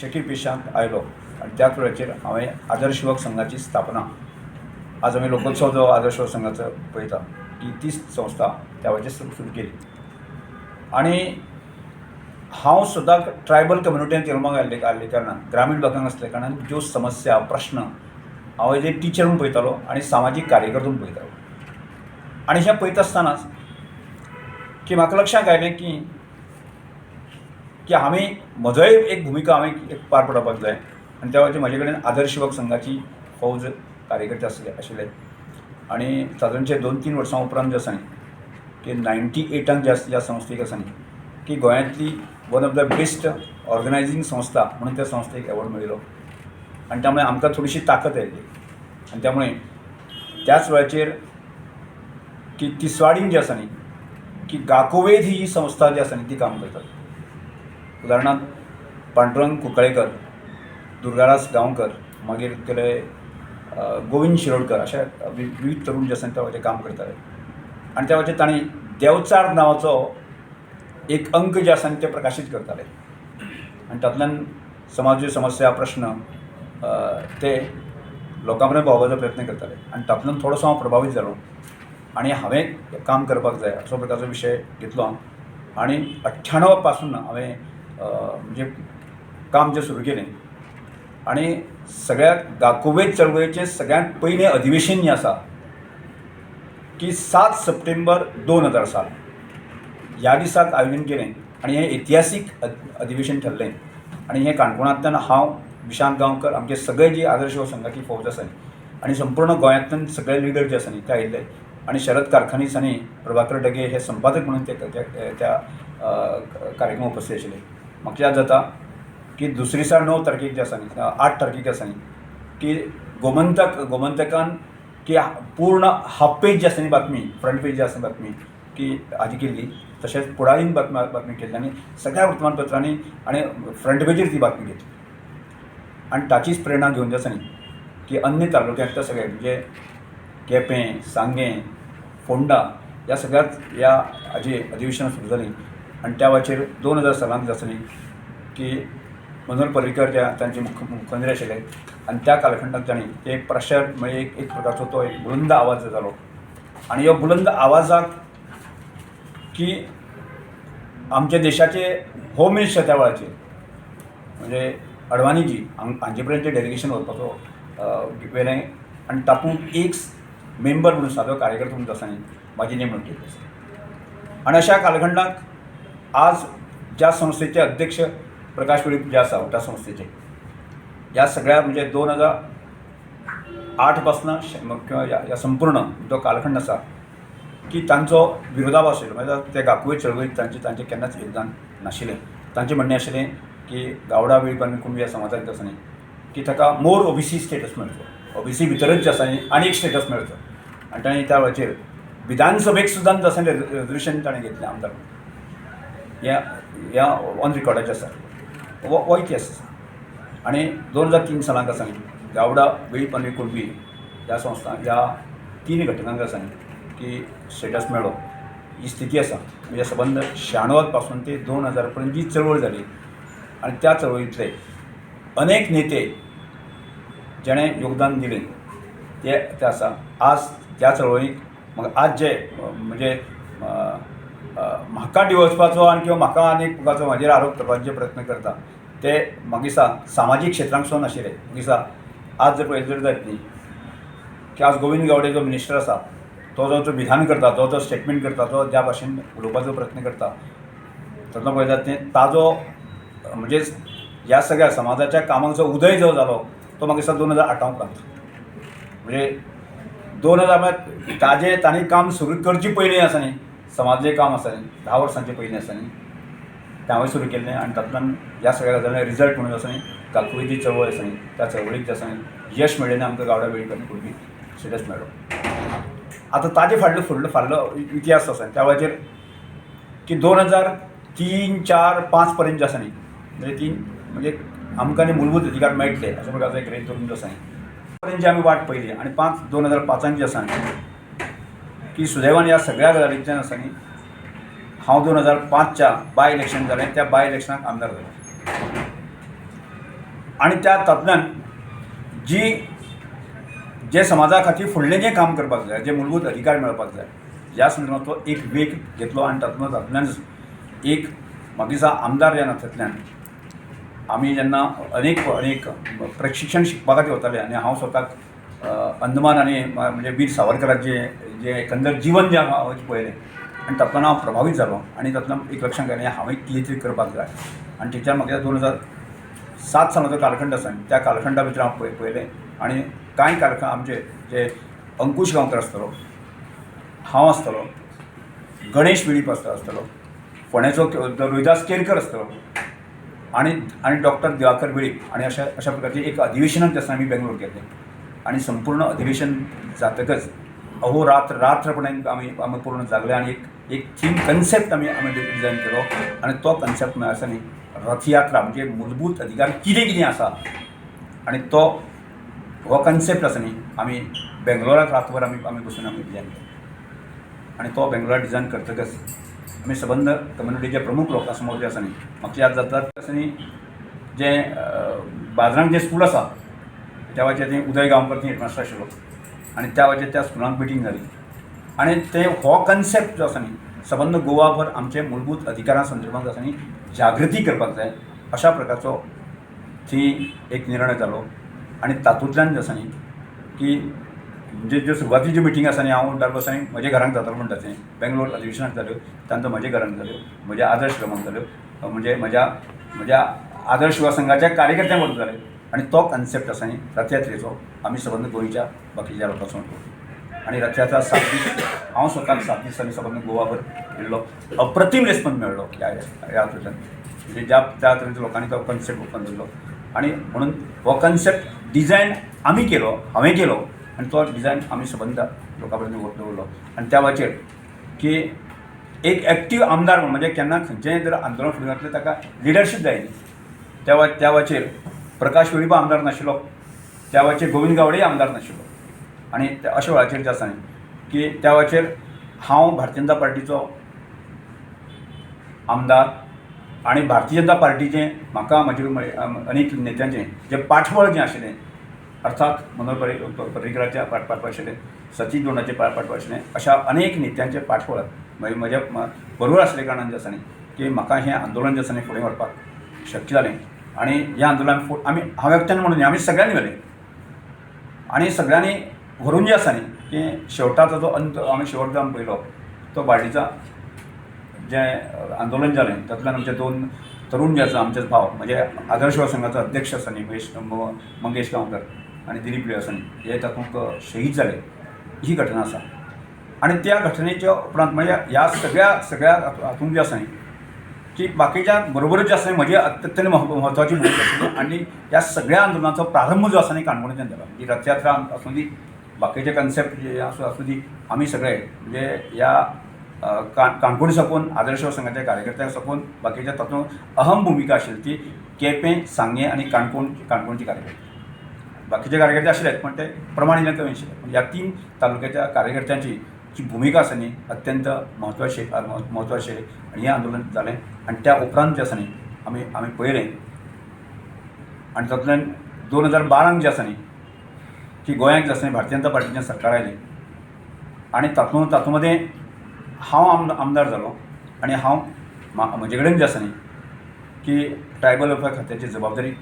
शकीर पेशांत आयलो. आनी त्याच वेळाचेर हांवें आदर्श युवक संघाची स्थापना. आज आमी लोकोत्सव जो आदर्श युवक संघाचो पळयता ती ती संस्था त्या वेळाचेर सुरू केली. आनी हांव सुद्दां ट्रायबल कम्युनिटीन जल्माक आयल्ले आयल्ले कारणान ग्रामीण भागांत आसले कारणान ज्यो समस्या प्रश्न हांव एज ए टिचर म्हणून पळयतालो आनी सामाजीक कार्यकर्तो म्हणून पळयतालो. आनी हें पळयता आसतनाच की म्हाका लक्षांत आयलें की की हांवें म्हजोय एक भुमिका हांवें एक पार पडोवपाक जाय आनी त्या वेळाचेर म्हाजे कडेन आदर्श युवक संघाची फौज कार्यकर्ते आसले आशिल्ले आनी सादारणचे दोन तीन वर्सां उपरांत जे आसा न्ही की नायन्टी एटान ज्या ज्या संस्थेक आसा न्ही की गोंयांतली one of the best organizing संस्था म्हणून त्या संस्थेक एवॉर्ड मेळिल्लो. आनी त्यामुळे आमकां थोडीशी ताकद आयली आनी त्यामुळे त्याच वेळाचेर की तिसवाडीन जी आसा न्ही की गाकोवेद ही संस्था जी आसा न्ही ती काम करतात. उदाहरणार्थ पांडुरंग कुकळेकर दुर्गादास गांवकर मागीर गेले गोविंद शिरोडकर अशा विविध तरूण जे आसात त्या वेळाचेर काम करताले. आनी त्या वेळाचेर तांणी देवचार नांवाचो एक अंक जे आसात ते प्रकाशीत करताले. आनी तातूंतल्यान समाज समस्या प्रश्न ते लोकां पर्यंत पावोवपाचो प्रयत्न करताले. आनी तातूंतल्यान थोडोसो हांव प्रभावीत जालो. आनी हांवें काम करपाक जाय असो प्रकारचो विशय घेतलो आनी अठ्ठ्याण्णवपासून हांवें म्हणजे काम जें सुरू केलें. आनी सगळ्यात गाकोवेद चळवळीचें सगळ्यांत पयलें अधिवेशन जें आसा की सात सप्टेंबर दोन हजार साल ह्या दिसाक आयोजन केलें आनी हें इतिहासीक अधिवेशन ठरलें. आनी हें काणकोणांतल्यान हांव विशांत गांवकर आमचे सगळे जी आदर्श संघाची फौज आसा न्ही आनी संपूर्ण गोंयांतल्यान सगळे लिडर जे आसा न्ही ते आयिल्ले आनी शरद कारखानीस आनी प्रभाकर डगे हे संपादक म्हणून ते त्या- त्या कार्यक्रमाक उपस्थित आशिल्ले म्हाका याद जाता की दुसरे दिसा णव तारखेक जे आसा न्ही आठ तारखेक आसा न्ही की गोमंतक गोमंतकान की पूर्ण हाफ पेज जी आसा न्ही बातमी फ्रंट पेज जी आसा बातमी की हाजी केल्ली तशेंच पुडारीन बातमी बातमी केल्ली आनी सगळ्या वर्तमानपत्रांनी आनी फ्रंट पेजीर ती बातमी घेतली. आनी ताचीच प्रेरणा घेवन जे आसा न्ही की अन्य तालुक्यांतल्या सगळे म्हणजे केपें सांगें फोंडा ह्या सगळ्यात ह्या हाजी अधिवेशनां सुरू जालीं आनी त्या वाचेर दोन हजार सालांत जे की मनोहर पर्रीकर जे तांचे मुख मुख्यमंत्री आशिल्ले आनी त्या कालखंडांत तांणी एक प्रशर म्हणजे एक एक प्रकारचो तो एक बुलंद आवाज जालो आनी ह्या बुलंद आवाजाक की आमच्या देशाचे होम मिनिस्टर त्या वेळाचेर म्हणजे अडवाणीजी हांचे पर्यंत ते डेलिगेशन वचपाचो अ, आनी तातूंत एक मेंबर म्हणून सादो कार्यकर्तो म्हणून जो आसा न्ही म्हाजी नेमणूक केली आसा आनी अशा कालखंडाक आज ज्या संस्थेचे अध्यक्ष प्रकाश वेळीप जे आसा त्या संस्थेचे ह्या सगळ्या म्हणजे दोन हजार आठ श किंवा ह्या ह्या संपूर्ण जो कालखंड आसा की तांचो विरोधाभास आशिल्लो म्हणजे ते गाकुवे चळवळीत तांचे तांचें केन्नाच योगदान नाशिल्लें तांचें म्हणणें आशिल्लें की गावडा वेळीप आनी कुणबी ह्या समाजाक आसा न्ही की ताका मोर ओबीसी स्टेटस मेळचो ओबीसी भितरच जे आसा न्ही आनी एक स्टेटस मेळचो आनी ताणें त्या वेळाचेर विधानसभेक सुद्दां जसं रिजर्वेशन ताणें घेतलें आमदार ह्या ह्या ऑन रिकॉर्डाचें आसा हो हो इतिहास आसा आनी दोन हजार तीन सालांक आसा गावडा वेळीप आनी कुणबी ह्या संस्था ह्या तीन घटकांक आसा की स्टेटस मेळ्ळो ही स्थिती आसा म्हणजे सबंद श्याणवात पासून ते दोन हजार पर्यंत जी चळवळ जाली आनी त्या चळवळीतले अनेक नेते जेणे योगदान दिलें ते ते आसा आज त्या चळवळीक म्हाका आज जे म्हणजे म्हाका डिवचपाचो आनी किंवा म्हाका आनी फुगाचो म्हाजेर आरोप करपाचे प्रयत्न करता ते म्हाका दिसता सामाजीक क्षेत्रांकसून आशिल्ले. म्हाका दिसता आज जर पळयलें जर जायत न्ही की आज गोविंद गावडे जो मिनिस्टर आसा तो जो जो विधान करता तो जो स्टेटमेंट करता तो ज्या भाशेन उलोवपाचो प्रयत्न करता ताचो पळय जाता तें ताजो म्हणजे ह्या सगळ्या समाजाच्या कामाक जो उदय जो जालो तो म्हाका दिसता दोन हजार आठां उपरांत म्हणजे दोन हजार म्हळ्यार ताजें तांणी काम सुरू करचे पयलीं आसा न्ही समाजले काम आसा न्ही धा वर्सांचे पयलीं आसा न्ही तें हांवें सुरू केल्लें आनी तातूंतल्यान ह्या सगळ्या गजालीं रिजल्ट म्हणून आसा न्ही ती चळवळ आसा त्या चळवळीक जे आसा यश मेळ्ळें आमकां गावड्या वेळी आनी पूर्वी स्टेटस मेळ्ळो आतां ताजे फाटलो फुडलो फाटलो इतिहास आसा त्या वेळाचेर की दोन हजार तीन चार पांच पर्यंत जे आसा न्ही म्हणजे तीन म्हणजे आमकां मूलभूत अधिकार मेळटले अशा प्रकारचो एक रेंज करून जो आसा पर्यंत जी आमी वाट पयली आनी पांच दोन हजार पांचांत जी आसा की सुदैवान ह्या सगळ्या गजालींच्या आसा हांव दोन हजार पांचच्या बाय इलेक्शन जालें त्या बाय इलेक्शनाक आमदार जालें आनी त्या तातूंतल्यान जी जे समाजा खातीर फुडलें जें काम करपाक जाय जे मूलभूत अधिकार मेळपाक जाय ह्या संदर्भात तो एक वेग घेतलो आनी तातूंत तातूंतल्यानच एक म्हाका दिसता आमदार ह्या नात्यांतल्यान आमी जेन्ना अनेक अनेक प्रशिक्षण शिकपा खातीर वताले आनी हांव स्वताक अंदमान आनी म्हणजे वीर सावरकराचे जे एकंदर जीवन जें हांव पळयलें आनी तातूंतल्यान हांव प्रभावीत जालो आनी तातूंतल्यान एक लक्षांत घालें हांवें कितें तरी करपाक जाय आनी तेच्यान म्हाका दोन हजार सात सालाचो कालखंड आसा त्या कालखंडा भितर हांव पळय पळयलें आनी कांय कालखंड आमचे जे अंकुश गांवकर आसतलो हांव आसतलो गणेश वेळीप आसता आसतलो फोंड्याचो रोहिदास केरकर आसतलो आनी आनी डॉक्टर दिवाकर वेळीप आनी अशा अशा प्रकारचे एक अधिवेशनाक दिसता आमी बेंगलोर गेल्ले आनी संपूर्ण अधिवेशन जातकच अहोरात्र रात्रपणान आमी आम्ही पूर्ण जागले आणि एक एक थीम कन्सेप्ट आमी आमी डिझायन केलो. आणि तो कन्सेप्ट म्हणजे म्हळ्यार आसा न्ही रथयात्रा म्हणजे मूलभूत अधिकार कितें कितें आसा आणि तो हो कन्सेप्ट आसा न्ही आमी बेंगलोराक रातभर आमी आमी बसून आमी डिझायन केलो. आणि तो बेंगलोरात डिझायन करतकच आमी सबंद कम्युनिटीचे प्रमुख लोकां समोर जे आसा न्ही. म्हाका याद जाता आसा न्ही जे बाजारांत जे स्कूल आसा त्या वेळाचेर थंय उदय गांवकर थंय हेडमास्टर आशिल्लो आणि त्या वेळाचेर त्या स्कुलांक मिटींग जाली आणि ते हो कन्सेप्ट जो आसा न्ही सबंद गोवाभर आमचे मूलभूत अधिकारां संदर्भात जो आसा न्ही जागृती करपाक जाय अशा प्रकारचो थंय एक निर्णय जालो आणि तातूंतल्यान जे आसा न्ही की म्हणजे ज्यो सुरवाती ज्यो मिटींग आसा न्ही हांव म्हणटालो बसांनी म्हज्या घरांत जातालो म्हणटा तें बेंगलोर अधिवेशनाक जाल्यो त्यानंतर म्हज्या घरांत जाल्यो म्हज्या आदर्श क्रमांक जाल्यो म्हणजे म्हज्या म्हज्या आदर्श युवा संघाच्या कार्यकर्त्यांक बरोबर जाले. आणि तो कन्सेप्ट आसा न्ही रथयात्रेचो आमी सबंद गोंयच्या बाकीच्या लोकांसून आणि रथयात्रा सात दीस हांव स्वताक सात दीस आनी सबंद गोवाभर फिरलो अप्रतिम रेस्पॉन्स मेळ्ळो ह्या यात्रेच्यान म्हणजे ज्या त्या तरेच्या लोकांनी तो कन्सेप्ट ओपन दिल्लो आणि म्हणून हो कन्सेप्ट डिझायन आमी केलो हांवें केलो. आनी तो डिझायन आमी सबंद लोकां पर्यंत दवरलो आनी त्या वेळाचेर की एक एक्टीव आमदार म्हणून म्हणजे केन्ना खंयचेंय जर आंदोलन फुडें घातलें ताका लिडरशीप जाय न्ही त्या वा त्या वेळाचेर प्रकाश वेळीप आमदार नाशिल्लो त्या वेळाचेर गोविंद गावडे आमदार नाशिल्लो आनी त्या- अशा वेळाचेर जें आसा न्ही की त्या वेळाचेर हांव भारतीय जनता पार्टीचो आमदार आनी भारतीय जनता पार्टीचें म्हाका म्हजे अनेक नेत्यांचें जें पाठबळ जें आशिल्लें अर्थात मनोहर पर्री पर्रीकराचें पाठबळ आशिल्लें सचिन दोंडाचें पाठ पाठबळ आशिल्लें अशा अनेक नेत्यांचें पाठबळ मागीर म्हज्या बरोबर आसले कारणान जें आसा न्ही की म्हाका हें आंदोलन जें आसा न्ही फुडें व्हरपाक शक्य जालें आनी ह्या आंदोलन फो आमी हांव म्हणून आम्ही आमी सगळ्यांनी व्हेलें आनी सगळ्यांनी व्हरून जें आसा न्ही की शेवटाचो जो अंत आमी शेवट जावन पळयलो तो बार्टीचा जें आंदोलन जालें तातूंतल्यान आमचे दोन तरूण जे आसा आमचेच भाव म्हणजे आदर्श संघाचो अध्यक्ष आसा न्ही महेश मंगेश गांवकर आनी दिलीप आसा न्ही हे तातूंत शहीद जाले ही घटना आसा आनी त्या घटनेच्या उपरांत म्हणजे ह्या सगळ्या सगळ्या हातून हातूंत जे आसा न्ही की बाकीच्या बरोबरच जे आसा न्ही म्हजी अत्यंत मह- म्हत्वाची भूमिका आशिल्ली आनी ह्या सगळ्या आंदोलनाचा प्रारंभ जो आसा न्ही काणकोणच्यान जाला ही रथयात्रा आसूं दी बाकीचे कन्सेप्ट जे आसूं आसूं दी आमी सगळे म्हणजे ह्या का काणकोण साकून आदर्श संघाच्या कार्यकर्त्यांक साकून बाकीच्या तातूंत अहम भुमिका आशिल्ली ती केपें सांगे आनी काणकोण काणकोणची कार्यकर्ते. बाकीचे कार्यकर्ते आशिल्लेत पण ते प्रमाणीन कमी आशिल्ले ह्या तीन तालुक्याच्या कार्यकर्त्यांची जी भुमिका असणे अत्यंत म्हत्वाची महत्त्वाचे आनी हें आंदोलन जालें आनी त्या उपरांत जें आसा न्ही आमी आमी पळयलें आनी तातूंतल्यान दोन हजार बारांक जे आसा न्ही की गोंयांत जे आसा न्ही भारतीय जनता पार्टीचें सरकार आयलें आनी तातूंत तातूंत मदें हांव आम आमदार जालो आनी हांव म्हजे कडेन जे आसा न्ही की ट्रायबल वेलफेअर खात्याची जबाबदारी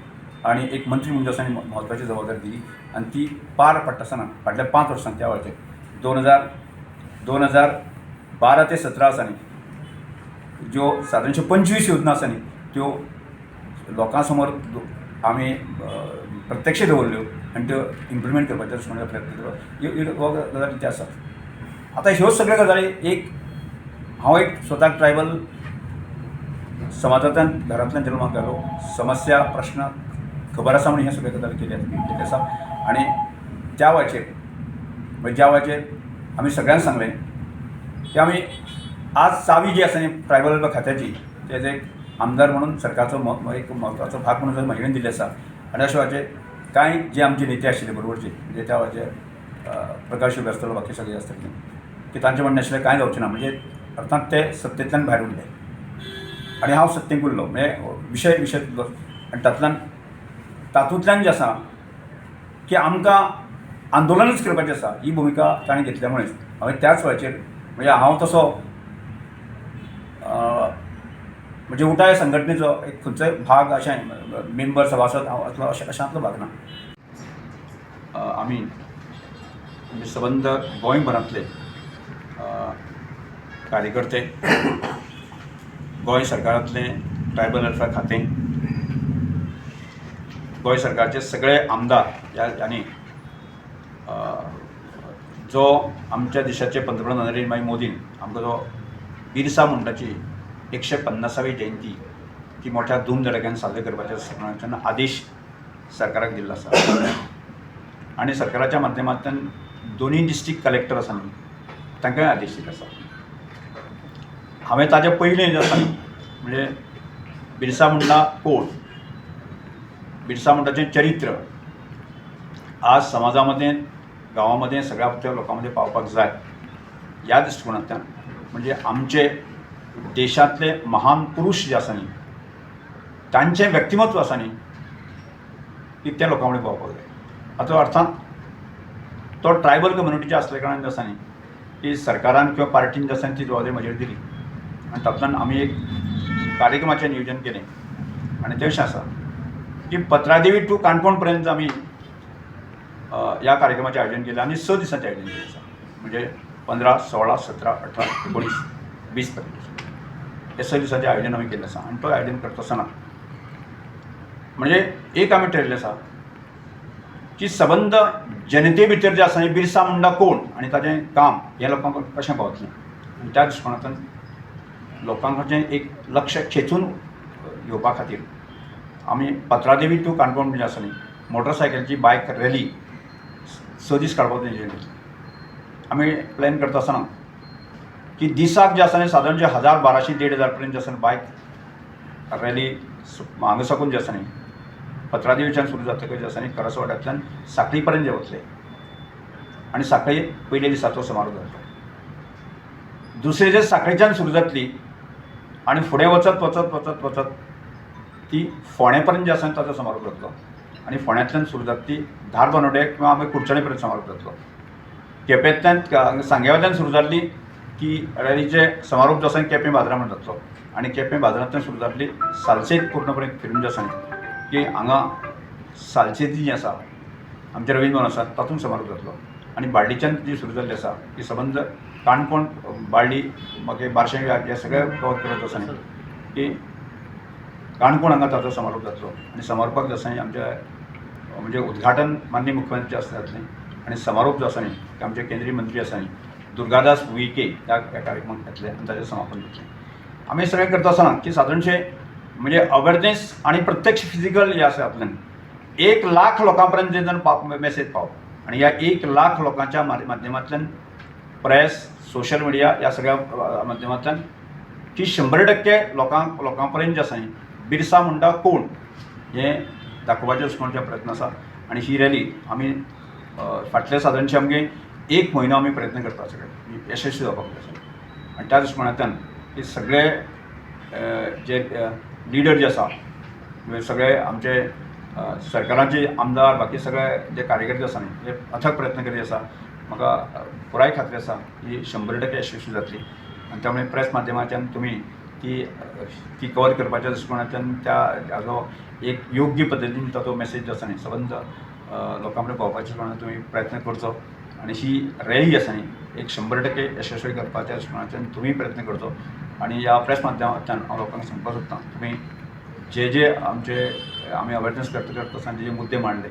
आनी एक मंत्री म्हणून जसं महत्त्वाची म्हत्वाची जबाबदारी दिली. आनी ती पार पडटा आसतना फाटल्या पांच वर्सांक त्या वेळेचे दोन हजार दोन हजार बारा ते सतरा आसा ज्यो सादारणशे पंचवीस योजना आसा न्ही त्यो लोकां समोर आमी प्रत्यक्ष दवरल्यो आनी त्यो इम्प्लिमेंट करपाचो दृश्टीकोनाचो प्रयत्न केलो. हो ह्यो ह्यो हो गजाली ते आसात आतां ह्यो सगळ्यो गजाली एक हांव एक स्वताक ट्रायबल समाजांतल्यान घरांतल्यान जल्माक घालो समस्या प्रश्न खबर आसा म्हणून हे सगळे गजाली केले आसा आनी त्या वेळाचेर म्हणजे ज्या वेळाचेर आमी सगळ्यांक सांगलें की आमी आज चावी जी आसा ट्रायबल खात्याची तेजे एक आमदार म्हणून सरकारचो म- एक म्हत्वाचो भाग म्हणून जर म्हजे दिल्ले आसा आनी अशे वेळाचेर कांय जे आमचे नेते आशिल्ले बरोबरचे म्हणजे त्या वेळाचेर प्रकाश युग आसतलो बाकी सगळे आसतले की तांचें म्हणणें आशिल्लें कांय जावचें ना म्हणजे अर्थात ते सत्तेंतल्यान भायर उरले आनी हांव सत्तेक उरलो म्हणजे विशय विशय आनी तातूंतल्यान तातूंतल्यान जें आसा की आमकां आंदोलनच करपाचें आसा ही भुमिका ताणें घेतल्या मुळेच हांवें त्याच वेळाचेर म्हणजे हांव तसो म्हणजे उटाय संघटनेचो एक खंयचोय भाग अशें मेंबर सभासद हांव असलो अशें अशांतलो भाग ना. आमी म्हणजे गोंयभरांतले कार्यकर्ते गोंय सरकारांतले ट्रायबल वेलफेअर खातें गोंय सरकारचे सगळे आमदार ह्या ह्यांनी जो आमच्या देशाचे पंतप्रधान नरेंद्र भाई मोदीन आमकां जो बिरसा मुंडाची एकशे पन्नासावी जयंती ती मोठ्या धूमधडाक्यान साजरी करपाच्या तेन्ना आदेश सरकाराक दिल्लो आसा आनी सरकाराच्या माध्यमांतल्यान दोनूय डिस्ट्रिक्ट कलेक्टर आसा न्ही तांकांय आदेश दिल्लो आसा हांवें ताचे पयलीं जें आसा म्हणजे बिरसा मुंडा कोण? बिरसा मुंडाचें चरित्र आज समाजामध्ये गावामध्ये सगळ्या लोकांमध्ये पावपाक जाय. ह्या दृष्टिकोनातल्यान म्हणजे आमचे देशांतले महान पुरुश जे आसा न्ही तांचें व्यक्तिमत्व आसा न्ही ती त्या लोकां कडेन पावपाक जाय. हाचो अर्थान तो ट्रायबल कम्युनिटीचे आसल्या कारणान जे आसा न्ही ती सरकारान किंवा पार्टीन जे आसा ती जबाबदारी म्हजेर दिली. आनी तातूंतल्यान आमी एक कार्यक्रमाचें नियोजन केलें. आनी तें अशें आसा की पत्रादेवी टू काणकोण पर्यंत आमी या ह्या कार्यक्रमाचें आयोजन केलें आनी स दिसांचें आयोजन केलें आसा म्हणजे पंदरा सोळा सतरा अठरा एकोणीस वीस पर्यंत. हे स दिसांचें आयोजन आम्ही केल्लें आसा आनी तो आयोजन करत असताना म्हणजे एक आमी ठरयल्लें आसा की सबंद जनते भितर जें आसा न्ही बिरसा मुंडा कोण आनी ताचें काम हें लोकांक कशें पावतलें आनी त्या दृश्टिकोनांतल्यान लोकांचे एक लक्ष खेचून येवपा खातीर आमी पत्रादेवी टू काणकोण म्हणजे आसा न्ही मोटरसायकलची बायक रॅली स दीस काडपाचो आमी प्लॅन करता आसतना की दिसाक जे आसा न्ही सादारण जे हजार बाराशे देड हजार पर्यंत जे आसा बायक रॅली हांगा साकून जे आसा न्ही पत्रादेवीच्यान सुरू जातकच जे आसा न्ही करसवाड्यांतल्यान सांखळी पर्यंत जे वतले. आनी सांखळी पयले दिसाचो समारोप जातलो दुसरे जे सांखळेच्यान सुरू जातली आनी फुडें वचत वचत वचत वचत ती फोण्या पर्यंत जे आसा ताचो समारोप जातलो आनी फोंड्यांतल्यान सुरू जातली धार बनवडे किंवा आमी कुडचणे पर्यंत समारोप जातलो केपेंतल्यान सांग्यावयल्यान सुरू जाल्ली की रॅलीचे समारोप जो आसा केपें बाजारा म्हणून जातलो आनी केपें बाजारांतल्यान सुरू जातली सालसेत पूर्णपणे फिरून जे आसा की हांगा सालसेती जी आसा आमचे रवींद्र भवन आसा तातूंत समारोप जातलो आनी बार्डीच्यान जी सुरू जाल्ली आसा ती सबंद काणकोण बार्डी मागीर बार्शे हे सगळ्या कवर करत आसा की काणकोण हांगा ताचो समारोप जातलो आनी समारोपाक जो आसा आमच्या म्हणजे उद्घाटन माननीय मुख्यमंत्री आसता जातलें आनी समारोप जो आसा न्ही आमचे केंद्रीय मंत्री आसा न्ही दुर्गादास उईके ह्या ह्या कार्यक्रमाक येतले आनी ताचें समापन जातलें आमी सगळें करता आसतना की सादारणशे म्हणजे अवेरनेस आणि प्रत्यक्ष फिजिकल जे आसा हातूंतल्यान एक लाख लोकां पर्यंत जेन्ना पाव मेसेज पावप आनी ह्या एक लाख लोकांच्या माध्यमांतल्यान प्रेस सोशल मिडिया ह्या सगळ्या माध्यमांतल्यान की शंबर टक्के लोकांक लोकां पर्यंत जें आसा न्ही बिरसा मुंडा कोण? हें दाखोवपाचें दृश्टिकोनाचे प्रयत्न आसा आनी ही रॅली आमी फाटले सादारणशे आमगे एक म्हयनो आमी प्रयत्न करता सगळे यशस्वी जावपाक जाय आनी त्या दृश्टिकोनांतल्यान हे सगळे जे लिडर जे आसा म्हणजे सगळे आमचे सरकाराचे आमदार बाकी सगळे जे कार्यकर्ते आसा न्ही हे अथक प्रयत्न करीत आसा म्हाका पुराय खात्री आसा ही शंबर टक्के यशस्वी जातली. आनी त्यामुळे प्रेस माध्यमांतल्यान तुमी ती ती कवर करपाच्या दृश्टिकोनांतल्यान त्या हाजो एक योग्य पद्दतीन ताचो मेसेज जो आसा न्ही. सबंद लोकां कडेन पावपाच्या दृश्टिकोनांतल्यान तुमी प्रयत्न करचो आनी ही रॅली आसा न्ही एक शंबर टक्के यशस्वी करपाच्या दृश्टिकोनांतल्यान तुमी प्रयत्न करचो आनी ह्या प्रेस माध्यमांतल्यान हांव लोकांक सांगपाक सोदतां तुमी जे जे आमचे आमी अवेरनेस करता करता आसतना जे जे मुद्दे मांडले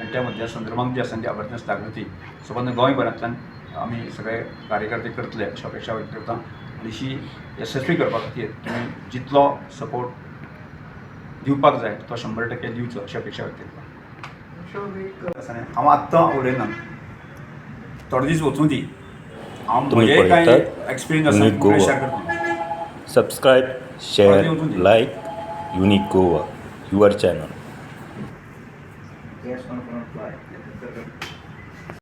आनी त्या मुद्द्या संदर्भांत जे आसा ती अवेरनेस जागृती सबंद गोंयभरांतल्यान आमी सगळे कार्यकर्ते करतले अशी अपेक्षा व्यक्त करता. आनी ही यशस्वी करपा खातीर तुमी जितलो सपोर्ट दिवपाक जाय तो शंबर टक्के दिवचो अशी अपेक्षा व्यक्त करता. हांव आत्तां उलयना. थोडे दीस वचूं दी. हांव तुम्ही म्हजे कांय एक्सपिरियन्स आसा युनिक गोवा. शेअर करता your channel. Yes, no problem.